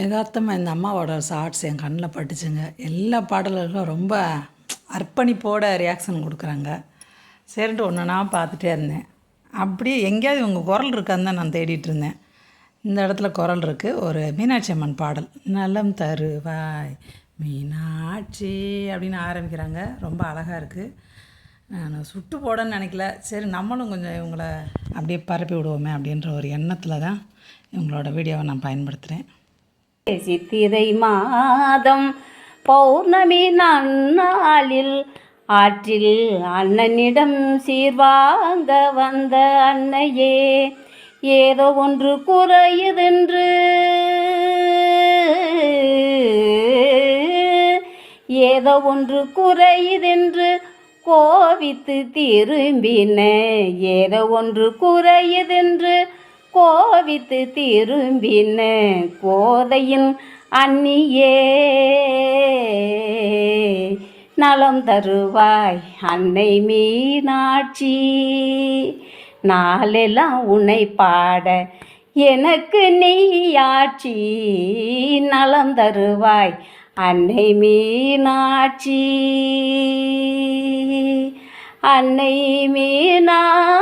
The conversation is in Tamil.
யதார்த்தமாக இந்த அம்மாவோட ஷார்ட்ஸ் என் கண்ணில் பட்டுச்சுங்க. எல்லா பாடல்களுக்கும் ரொம்ப அர்ப்பணிப்போட ரியாக்ஷன் கொடுக்குறாங்க. சரின்ட்டு ஒன்றுனா பார்த்துட்டே இருந்தேன். அப்படியே எங்கேயாவது இவங்க குரல் இருக்கான்னு தான் நான் தேடிட்டு இருந்தேன். இந்த இடத்துல குரல் இருக்குது ஒரு மீனாட்சி அம்மன் பாடல். நலம் தருவாய் மீனாட்சி அப்படின்னு ஆரம்பிக்கிறாங்க. ரொம்ப அழகாக இருக்குது நான் சுட்டு போடன்னு நினைக்கல. சரி நம்மளும் கொஞ்சம் இவங்கள அப்படியே பரப்பி விடுவோமே அப்படின்ற ஒரு எண்ணத்தில் தான் இவங்களோட வீடியோவை நான் பயன்படுத்துகிறேன் சித்திரை மாதம் பௌர்ணமி நன்னாளில் ஆற்றில் அண்ணனிடம் சீர்வாங்க வந்த அன்னையே ஏதோ ஒன்று குறையுதென்று ஏதோ ஒன்று குறையுதென்று கோவித்து திரும்பின ஏதோ ஒன்று குறையுதென்று கோவித்து திரும்பின கோதையின் அன்னியே. நலம் தருவாய் அன்னை மீனாட்சி. நாளெல்லாம் உன்னை பாட எனக்கு நீயாட்சி. நலம் தருவாய் அன்னை மீனாட்சி. அன்னை மீனா